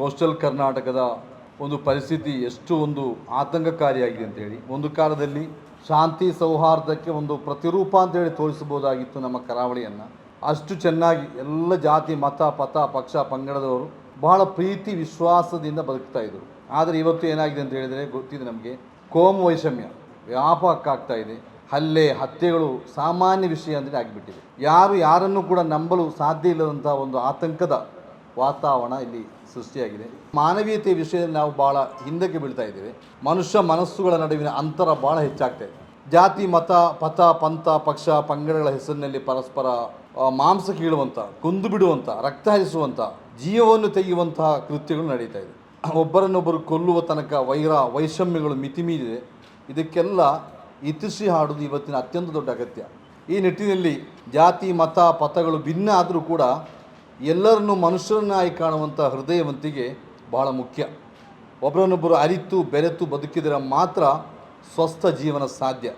Coastal ಕರ್ನಾಟಕದ ಒಂದು ಪರಿಸ್ಥಿತಿ ಎಷ್ಟು ಒಂದು ಆತಂಕಕಾರಿಯಾಗಿದೆ ಅಂತ ಹೇಳಿ, ಒಂದು ಕಾಲದಲ್ಲಿ ಶಾಂತಿ ಸೌಹಾರ್ದಕ್ಕೆ ಒಂದು ಪ್ರತಿರೂಪ ಅಂತ ಹೇಳಿ ತೋರಿಸಬಹುದಾಗಿತ್ತು ನಮ್ಮ ಕರಾವಳಿಯನ್ನು. ಅಷ್ಟು ಚೆನ್ನಾಗಿ ಎಲ್ಲ ಜಾತಿ, ಮತ, ಪಥ, ಪಕ್ಷ, ಪಂಗಡದವರು ಬಹಳ ಪ್ರೀತಿ, ವಿಶ್ವಾಸದಿಂದ ಬದುಕ್ತಾ ಇದ್ರು. ಆದರೆ ಇವತ್ತು ಏನಾಗಿದೆ ಅಂತ ಹೇಳಿದರೆ ಗೊತ್ತಿದೆ ನಮಗೆ, ಕೋಮ ವೈಷಮ್ಯ ವ್ಯಾಪಕ ಇದೆ. ಹಲ್ಲೆ, ಹತ್ಯೆಗಳು ಸಾಮಾನ್ಯ ವಿಷಯ ಅಂತೇಳಿ ಆಗಿಬಿಟ್ಟಿದೆ. ಯಾರು ಯಾರನ್ನು ಕೂಡ ನಂಬಲು ಸಾಧ್ಯ ಇಲ್ಲದಂಥ ಒಂದು ಆತಂಕದ ವಾತಾವರಣ ಇಲ್ಲಿ ಸೃಷ್ಟಿಯಾಗಿದೆ. ಮಾನವೀಯತೆ ವಿಷಯದಲ್ಲಿ ನಾವು ಭಾಳ ಹಿಂದಕ್ಕೆ ಬೀಳ್ತಾ ಇದ್ದೇವೆ. ಮನುಷ್ಯ ಮನಸ್ಸುಗಳ ನಡುವಿನ ಅಂತರ ಭಾಳ ಹೆಚ್ಚಾಗ್ತಾ ಇದೆ. ಜಾತಿ, ಮತ, ಪಥ, ಪಂಥ, ಪಕ್ಷ, ಪಂಗಡಗಳ ಹೆಸರಿನಲ್ಲಿ ಪರಸ್ಪರ ಮಾಂಸ ಕೀಳುವಂಥ, ಕುಂದು ಬಿಡುವಂಥ, ರಕ್ತ ಹರಿಸುವಂಥ, ಜೀವವನ್ನು ತೆಗೆಯುವಂತಹ ಕೃತ್ಯಗಳು ನಡೀತಾ ಇದೆ. ಒಬ್ಬರನ್ನೊಬ್ಬರು ಕೊಲ್ಲುವ ತನಕ ವೈರ, ವೈಷಮ್ಯಗಳು ಮಿತಿಮೀರಿದೆ ಇದಕ್ಕೆಲ್ಲ ಇತಿಶ್ರೀ ಹಾಡುವುದು ಇವತ್ತಿನ ಅತ್ಯಂತ ದೊಡ್ಡ ಅಗತ್ಯ. ಈ ನಿಟ್ಟಿನಲ್ಲಿ ಜಾತಿ, ಮತ, ಪಥಗಳು ಭಿನ್ನ ಆದರೂ ಕೂಡ ಎಲ್ಲರನ್ನೂ ಮನುಷ್ಯರನ್ನಾಗಿ ಕಾಣುವಂಥ ಹೃದಯವಂತಿಗೆ ಬಹಳ ಮುಖ್ಯ. ಒಬ್ಬರನ್ನೊಬ್ಬರು ಅರಿತು, ಬೆರೆತು ಬದುಕಿದರೆ ಮಾತ್ರ ಸ್ವಸ್ಥ ಜೀವನ ಸಾಧ್ಯ.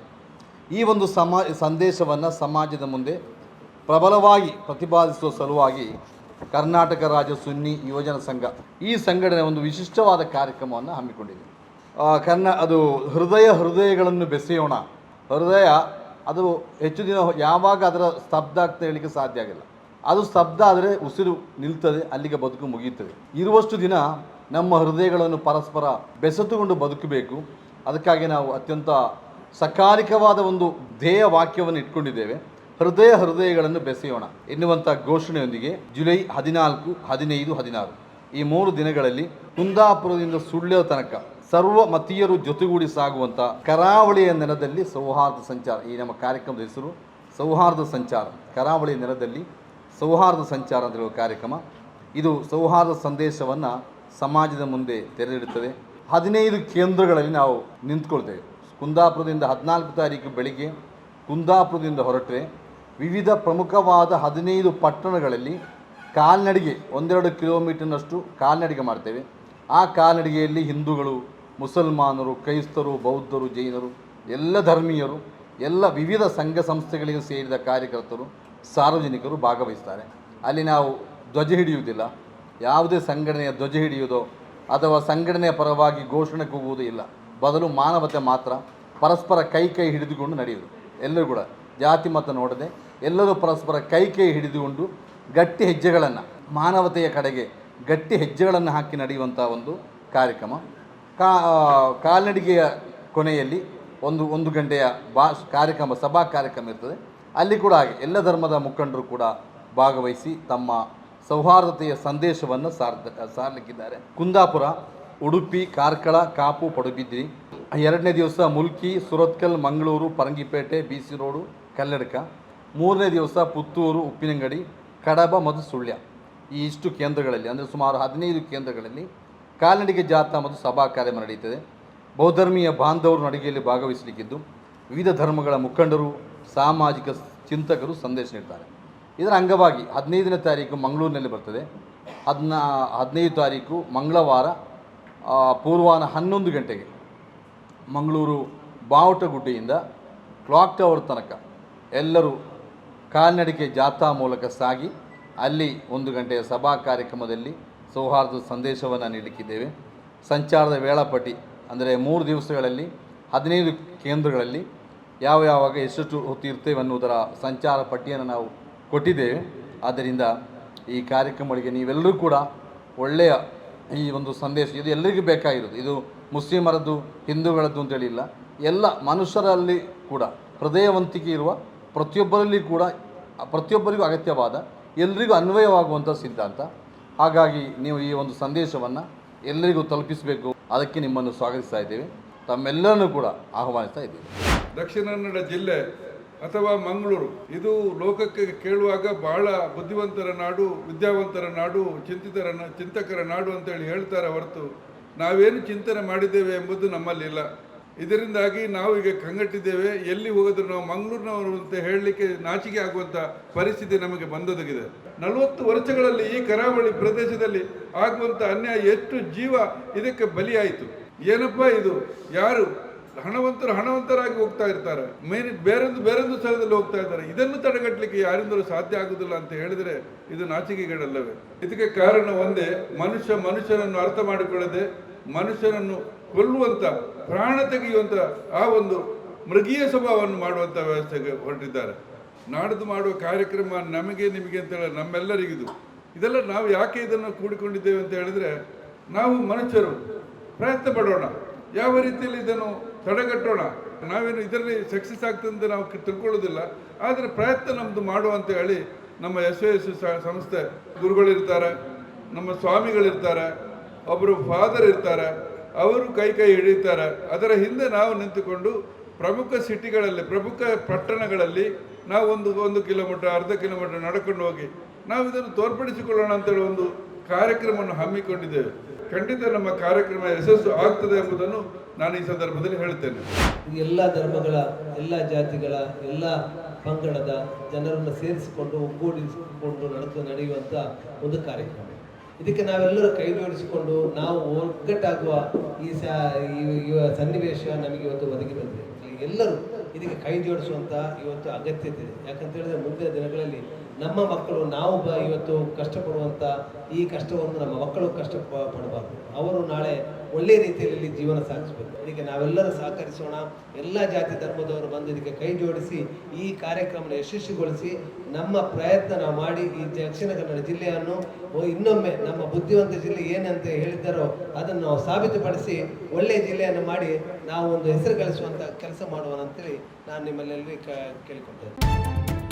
ಈ ಒಂದು ಸಮಾ, ಸಂದೇಶವನ್ನು ಸಮಾಜದ ಮುಂದೆ ಪ್ರಬಲವಾಗಿ ಪ್ರತಿಪಾದಿಸುವ ಸಲುವಾಗಿ ಕರ್ನಾಟಕ ರಾಜ್ಯ ಸುನ್ನಿ ಯುವಜನ ಸಂಘ ಈ ಸಂಘಟನೆ ಒಂದು ವಿಶಿಷ್ಟವಾದ ಕಾರ್ಯಕ್ರಮವನ್ನು ಹಮ್ಮಿಕೊಂಡಿದೆ. ಕರ್ನಾ, ಅದು ಹೃದಯ ಹೃದಯಗಳನ್ನು ಬೆಸೆಯೋಣ. ಹೃದಯ, ಅದು ಹೆಚ್ಚು ದಿನ ಯಾವಾಗ ಅದರ ಸ್ತಬ್ಧ ಆಗ್ತಾ ಹೇಳಲಿಕ್ಕೆ ಸಾಧ್ಯ ಆಗಿಲ್ಲ. ಅದು ಸ್ತಬ್ಧ ಆದರೆ ಉಸಿರು ನಿಲ್ತದೆ, ಅಲ್ಲಿಗೆ ಬದುಕು ಮುಗಿಯುತ್ತದೆ. ಇರುವಷ್ಟು ದಿನ ನಮ್ಮ ಹೃದಯಗಳನ್ನು ಪರಸ್ಪರ ಬೆಸೆತುಕೊಂಡು ಬದುಕಬೇಕು. ಅದಕ್ಕಾಗಿ ನಾವು ಅತ್ಯಂತ ಸಕಾಲಿಕವಾದ ಒಂದು ಧ್ಯೇಯ ವಾಕ್ಯವನ್ನು ಇಟ್ಕೊಂಡಿದ್ದೇವೆ. ಹೃದಯ ಹೃದಯಗಳನ್ನು ಬೆಸೆಯೋಣ ಎನ್ನುವಂಥ ಘೋಷಣೆಯೊಂದಿಗೆ ಜುಲೈ ಹದಿನಾಲ್ಕು, ಹದಿನೈದು, ಹದಿನಾರು. ಈ ಮೂರು ದಿನಗಳಲ್ಲಿ ಕುಂದಾಪುರದಿಂದ ಸುಳ್ಯ ತನಕ ಸರ್ವ ಮತೀಯರು ಜೊತೆಗೂಡಿ ಸಾಗುವಂಥ ಕರಾವಳಿಯ ನೆಲದಲ್ಲಿ ಸೌಹಾರ್ದ ಸಂಚಾರ. ಈ ನಮ್ಮ ಕಾರ್ಯಕ್ರಮದ ಹೆಸರು ಸೌಹಾರ್ದ ಸಂಚಾರ. ಕರಾವಳಿಯ ನೆಲದಲ್ಲಿ ಸೌಹಾರ್ದ ಸಂಚಾರ ಅಂತ ಹೇಳುವ ಕಾರ್ಯಕ್ರಮ. ಇದು ಸೌಹಾರ್ದ ಸಂದೇಶವನ್ನು ಸಮಾಜದ ಮುಂದೆ ತೆರೆದಿಡುತ್ತದೆ. ಹದಿನೈದು ಕೇಂದ್ರಗಳಲ್ಲಿ ನಾವು ನಿಂತ್ಕೊಳ್ತೇವೆ. ಕುಂದಾಪುರದಿಂದ ಹದಿನಾಲ್ಕು ತಾರೀಕು ಬೆಳಿಗ್ಗೆ ಕುಂದಾಪುರದಿಂದ ಹೊರಟರೆ ವಿವಿಧ ಪ್ರಮುಖವಾದ ಹದಿನೈದು ಪಟ್ಟಣಗಳಲ್ಲಿ ಕಾಲ್ನಡಿಗೆ ಒಂದೆರಡು ಕಿಲೋಮೀಟರ್ನಷ್ಟು ಕಾಲ್ನಡಿಗೆ ಮಾಡ್ತೇವೆ. ಆ ಕಾಲ್ನಡಿಗೆಯಲ್ಲಿ ಹಿಂದೂಗಳು, ಮುಸಲ್ಮಾನರು, ಕ್ರೈಸ್ತರು, ಬೌದ್ಧರು, ಜೈನರು, ಎಲ್ಲ ಧರ್ಮೀಯರು, ಎಲ್ಲ ವಿವಿಧ ಸಂಘ ಸಂಸ್ಥೆಗಳಿಗೆ ಸೇರಿದ ಕಾರ್ಯಕರ್ತರು ಸಾರ್ವಜನಿಕರು ಭಾಗವಹಿಸ್ತಾರೆ. ಅಲ್ಲಿ ನಾವು ಧ್ವಜ ಹಿಡಿಯುವುದಿಲ್ಲ. ಯಾವುದೇ ಸಂಘಟನೆಯ ಧ್ವಜ ಹಿಡಿಯುವುದೋ ಅಥವಾ ಸಂಘಟನೆಯ ಪರವಾಗಿ ಘೋಷಣೆ ಕೂಗುವುದೂ ಇಲ್ಲ. ಬದಲು ಮಾನವತೆ ಮಾತ್ರ ಪರಸ್ಪರ ಕೈ ಕೈ ಹಿಡಿದುಕೊಂಡು ನಡೆಯುವುದು. ಎಲ್ಲರೂ ಕೂಡ ಜಾತಿ ಮತ ನೋಡದೆ ಎಲ್ಲರೂ ಪರಸ್ಪರ ಕೈ ಕೈ ಹಿಡಿದುಕೊಂಡು ಗಟ್ಟಿ ಹೆಜ್ಜೆಗಳನ್ನು, ಮಾನವತೆಯ ಕಡೆಗೆ ಗಟ್ಟಿ ಹೆಜ್ಜೆಗಳನ್ನು ಹಾಕಿ ನಡೆಯುವಂಥ ಒಂದು ಕಾರ್ಯಕ್ರಮ. ಕಾ ಕಾಲ್ನಡಿಗೆಯ ಕೊನೆಯಲ್ಲಿ ಒಂದು ಒಂದು ಗಂಟೆಯ ಬಾ, ಕಾರ್ಯಕ್ರಮ, ಸಭಾ ಕಾರ್ಯಕ್ರಮ ಇರ್ತದೆ. ಅಲ್ಲಿ ಕೂಡ ಹಾಗೆ, ಎಲ್ಲ ಧರ್ಮದ ಮುಖಂಡರು ಕೂಡ ಭಾಗವಹಿಸಿ ತಮ್ಮ ಸೌಹಾರ್ದತೆಯ ಸಂದೇಶವನ್ನು ಸಾರ್ದ, ಸಾರಲಿಕ್ಕಿದ್ದಾರೆ. ಕುಂದಾಪುರ, ಉಡುಪಿ, ಕಾರ್ಕಳ, ಕಾಪು, ಪಡುಬಿದ್ರಿ. ಎರಡನೇ ದಿವಸ Mulki, Surathkal, Mangaluru, Parangipete, B C road, Kalladka. ಮೂರನೇ ದಿವಸ ಪುತ್ತೂರು, ಉಪ್ಪಿನಂಗಡಿ, ಕಡಬ ಮತ್ತು ಸುಳ್ಯ ಈ ಇಷ್ಟು ಕೇಂದ್ರಗಳಲ್ಲಿ, ಅಂದರೆ ಸುಮಾರು ಹದಿನೈದು ಕೇಂದ್ರಗಳಲ್ಲಿ ಕಾಲ್ನಡಿಗೆ ಜಾಥಾ ಮತ್ತು ಸಭಾ ಕಾರ್ಯಕ್ರಮ ನಡೆಯುತ್ತದೆ. ಬಹುಧರ್ಮೀಯ ಬಾಂಧವರು ನಡಿಗೆಯಲ್ಲಿ ಭಾಗವಹಿಸಲಿಕ್ಕಿದ್ದು. ವಿವಿಧ ಧರ್ಮಗಳ ಮುಖಂಡರು ಸಾಮಾಜಿಕ ಚಿಂತಕರು ಸಂದೇಶ ನೀಡ್ತಾರೆ. ಇದರ ಅಂಗವಾಗಿ ಹದಿನೈದನೇ ತಾರೀಕು ಮಂಗಳೂರಿನಲ್ಲಿ ಬರ್ತದೆ. ಹದಿನಾ, ಹದಿನೈದು ತಾರೀಕು ಮಂಗಳವಾರ ಪೂರ್ವಾಹ್ನ ಹನ್ನೊಂದು ಗಂಟೆಗೆ ಮಂಗಳೂರು ಬಾವುಟಗುಡ್ಡೆಯಿಂದ ಕ್ಲಾಕ್ ಟವರ್ ತನಕ ಎಲ್ಲರೂ ಕಾಲ್ನಡಿಕೆ ಜಾಥಾ ಮೂಲಕ ಸಾಗಿ ಅಲ್ಲಿ ಒಂದು ಗಂಟೆಯ ಸಭಾ ಕಾರ್ಯಕ್ರಮದಲ್ಲಿ ಸೌಹಾರ್ದ ಸಂದೇಶವನ್ನು ನೀಡಲಿಕ್ಕಿದ್ದೇವೆ. ಸಂಚಾರದ ವೇಳಾಪಟ್ಟಿ ಅಂದರೆ ಮೂರು ದಿವಸಗಳಲ್ಲಿ ಹದಿನೈದು ಕೇಂದ್ರಗಳಲ್ಲಿ ಯಾವ ಯಾವಾಗ ಎಷ್ಟೆಷ್ಟು ಹೊತ್ತು ಇರ್ತೇವೆ ಅನ್ನುವುದರ ಸಂಚಾರ ಪಟ್ಟಿಯನ್ನು ನಾವು ಕೊಟ್ಟಿದ್ದೇವೆ. ಆದ್ದರಿಂದ ಈ ಕಾರ್ಯಕ್ರಮಗಳಿಗೆ ನೀವೆಲ್ಲರೂ ಕೂಡ ಒಳ್ಳೆಯ ಈ ಒಂದು ಸಂದೇಶ, ಇದು ಎಲ್ಲರಿಗೂ ಬೇಕಾಗಿರೋದು. ಇದು ಮುಸ್ಲಿಮರದ್ದು, ಹಿಂದೂಗಳದ್ದು ಅಂತೇಳಿ ಇಲ್ಲ ಎಲ್ಲ ಮನುಷ್ಯರಲ್ಲಿ ಕೂಡ, ಹೃದಯವಂತಿಕೆ ಇರುವ ಪ್ರತಿಯೊಬ್ಬರಲ್ಲಿ ಕೂಡ, ಪ್ರತಿಯೊಬ್ಬರಿಗೂ ಅಗತ್ಯವಾದ ಎಲ್ಲರಿಗೂ ಅನ್ವಯವಾಗುವಂಥ ಸಿದ್ಧಾಂತ. ಹಾಗಾಗಿ ನೀವು ಈ ಒಂದು ಸಂದೇಶವನ್ನು ಎಲ್ಲರಿಗೂ ತಲುಪಿಸಬೇಕು. ಅದಕ್ಕೆ ನಿಮ್ಮನ್ನು ಸ್ವಾಗತಿಸ್ತಾ ಇದ್ದೇವೆ. ತಮ್ಮೆಲ್ಲರನ್ನೂ ಕೂಡ ಆಹ್ವಾನಿಸ್ತಾ ಇದ್ದೇವೆ. ದಕ್ಷಿಣ ಕನ್ನಡ ಜಿಲ್ಲೆ ಅಥವಾ ಮಂಗಳೂರು. ಇದು ಲೋಕಕ್ಕೆ ಕೇಳುವಾಗ ಬಹಳ ಬುದ್ಧಿವಂತರ ನಾಡು, ವಿದ್ಯಾವಂತರ ನಾಡು, ಚಿಂತಿತರ ಚಿಂತಕರ ನಾಡು ಅಂತೇಳಿ ಹೇಳ್ತಾರೆ ಹೊರತು ನಾವೇನು ಚಿಂತನೆ ಮಾಡಿದ್ದೇವೆ ಎಂಬುದು ನಮ್ಮಲ್ಲಿಲ್ಲ. ಇದರಿಂದಾಗಿ ನಾವು ಈಗ ಕಂಗಟ್ಟಿದ್ದೇವೆ. ಎಲ್ಲಿ ಹೋಗಿದ್ರು ನಾವು ಮಂಗಳೂರಿನವರು ಅಂತ ಹೇಳಲಿಕ್ಕೆ ನಾಚಿಕೆ ಆಗುವಂಥ ಪರಿಸ್ಥಿತಿ ನಮಗೆ ಬಂದೊದಗಿದೆ. ನಲವತ್ತು ವರ್ಷಗಳಲ್ಲಿ ಈ ಕರಾವಳಿ ಪ್ರದೇಶದಲ್ಲಿ ಆಗುವಂಥ ಅನ್ಯಾಯ ಎಷ್ಟು ಜೀವ ಇದಕ್ಕೆ ಬಲಿಯಾಯಿತು. ಏನಪ್ಪ ಇದು? ಯಾರು ಹಣವಂತರು ಹಣವಂತರಾಗಿ ಹೋಗ್ತಾ ಇರ್ತಾರೆ. ಮೇನ್ ಬೇರೊಂದು ಬೇರೊಂದು ಸ್ಥಳದಲ್ಲಿ ಹೋಗ್ತಾ ಇದ್ದಾರೆ. ಇದನ್ನು ತಡೆಗಟ್ಟಲಿಕ್ಕೆ ಯಾರಿಂದಲೂ ಸಾಧ್ಯ ಆಗುದಿಲ್ಲ ಅಂತ ಹೇಳಿದ್ರೆ ಇದು ನಾಚಿಕೆಗಳಲ್ಲವೇ ಇದಕ್ಕೆ ಕಾರಣ ಒಂದೇ, ಮನುಷ್ಯ ಮನುಷ್ಯನನ್ನು ಅರ್ಥ ಮಾಡಿಕೊಳ್ಳದೆ ಮನುಷ್ಯನನ್ನು ಕೊಲ್ಲುವಂತ, ಪ್ರಾಣ ತೆಗೆಯುವಂತ ಆ ಒಂದು ಮೃಗೀಯ ಸ್ವಭಾವವನ್ನು ಮಾಡುವಂತ ವ್ಯವಸ್ಥೆಗೆ ಹೊರಟಿದ್ದಾರೆ. ನಾಡದು ಮಾಡುವ ಕಾರ್ಯಕ್ರಮ ನಮಗೆ ನಿಮಗೆ ಅಂತ ಹೇಳಿ ನಮ್ಮೆಲ್ಲರಿಗಿದು. ಇದೆಲ್ಲ ನಾವು ಯಾಕೆ ಇದನ್ನು ಕೂಡಿಕೊಂಡಿದ್ದೇವೆ ಅಂತ ಹೇಳಿದ್ರೆ, ನಾವು ಮನುಷ್ಯರು ಪ್ರಯತ್ನ ಪಡೋಣ. ಯಾವ ರೀತಿಯಲ್ಲಿ ಇದನ್ನು ತಡೆಗಟ್ಟೋಣ? ನಾವೇನು ಇದರಲ್ಲಿ ಸಕ್ಸಸ್ ಆಗ್ತದೆ ಅಂತ ನಾವು ತಿಳ್ಕೊಳ್ಳೋದಿಲ್ಲ. ಆದರೆ ಪ್ರಯತ್ನ ನಮ್ಮದು ಮಾಡುವ ಅಂತ ಹೇಳಿ ನಮ್ಮ ಎಸ್ ಎಸ್ ಸಂಸ್ಥೆ ಗುರುಗಳಿರ್ತಾರೆ ನಮ್ಮ ಸ್ವಾಮಿಗಳಿರ್ತಾರೆ ಒಬ್ಬರು ಫಾದರ್ ಇರ್ತಾರೆ, ಅವರು ಕೈ ಕೈ ಹಿಡಿತಾರೆ. ಅದರ ಹಿಂದೆ ನಾವು ನಿಂತುಕೊಂಡು ಪ್ರಮುಖ ಸಿಟಿಗಳಲ್ಲಿ, ಪ್ರಮುಖ ಪಟ್ಟಣಗಳಲ್ಲಿ ನಾವು ಒಂದು ಒಂದು ಕಿಲೋಮೀಟರ್, ಅರ್ಧ ಕಿಲೋಮೀಟರ್ ನಡ್ಕೊಂಡು ಹೋಗಿ ನಾವು ಇದನ್ನು ತೋರ್ಪಡಿಸಿಕೊಳ್ಳೋಣ ಅಂತೇಳಿ ಒಂದು ಕಾರ್ಯಕ್ರಮವನ್ನು ಹಮ್ಮಿಕೊಂಡಿದ್ದೇವೆ. ಖಂಡಿತ ನಮ್ಮ ಕಾರ್ಯಕ್ರಮ ಯಶಸ್ಸು ಆಗ್ತದೆ ಎಂಬುದನ್ನು ನಾನು ಈ ಸಂದರ್ಭದಲ್ಲಿ ಹೇಳ್ತೇನೆ ಎಲ್ಲ ಧರ್ಮಗಳ, ಎಲ್ಲ ಜಾತಿಗಳ, ಎಲ್ಲ ಪಂಗಡದ ಜನರನ್ನು ಸೇರಿಸಿಕೊಂಡು, ಒಗ್ಗೂಡಿಸಿಕೊಂಡು ನಡೆದು ನಡೆಯುವಂಥ ಒಂದು ಕಾರ್ಯಕ್ರಮ. ಇದಕ್ಕೆ ನಾವೆಲ್ಲರೂ ಕೈ ಜೋಡಿಸಿಕೊಂಡು ನಾವು ಒಗ್ಗಟ್ಟಾಗುವ ಈ ಸನ್ನಿವೇಶ ನಮಗೆ ಇವತ್ತು ಒದಗಿ ಬಂದಿದೆ. ಎಲ್ಲರೂ ಇದಕ್ಕೆ ಕೈ ಜೋಡಿಸುವಂಥ ಇವತ್ತು ಅಗತ್ಯತೆ ಇದೆ. ಯಾಕಂತ ಹೇಳಿದ್ರೆ ಮುಂದಿನ ದಿನಗಳಲ್ಲಿ ನಮ್ಮ ಮಕ್ಕಳು, ನಾವು ಇವತ್ತು ಕಷ್ಟಪಡುವಂಥ ಈ ಕಷ್ಟವನ್ನು ನಮ್ಮ ಮಕ್ಕಳು ಕಷ್ಟ ಪಡಬಾರ್ದು ಅವರು ನಾಳೆ ಒಳ್ಳೆಯ ರೀತಿಯಲ್ಲಿ ಜೀವನ ಸಾಗಿಸಬೇಕು. ಅದಕ್ಕೆ ನಾವೆಲ್ಲರೂ ಸಹಕರಿಸೋಣ. ಎಲ್ಲ ಜಾತಿ ಧರ್ಮದವರು ಬಂದು ಇದಕ್ಕೆ ಕೈ ಜೋಡಿಸಿ, ಈ ಕಾರ್ಯಕ್ರಮನ ಯಶಸ್ವಿಗೊಳಿಸಿ, ನಮ್ಮ ಪ್ರಯತ್ನ ಮಾಡಿ ಈ ದಕ್ಷಿಣ ಕನ್ನಡ ಜಿಲ್ಲೆಯನ್ನು ಇನ್ನೊಮ್ಮೆ ನಮ್ಮ ಬುದ್ಧಿವಂತ ಜಿಲ್ಲೆ ಏನಂತ ಹೇಳಿದ್ದಾರೋ ಅದನ್ನು ನಾವು ಸಾಬೀತುಪಡಿಸಿ ಒಳ್ಳೆಯ ಜಿಲ್ಲೆಯನ್ನು ಮಾಡಿ ನಾವು ಒಂದು ಹೆಸರು ಗಳಿಸುವಂಥ ಕೆಲಸ ಮಾಡೋಣ ಅಂತೇಳಿ ನಾನು ನಿಮ್ಮಲ್ಲೆಲ್ಲರಿಗೆ ಕೇಳಿಕೊಳ್ತೇನೆ.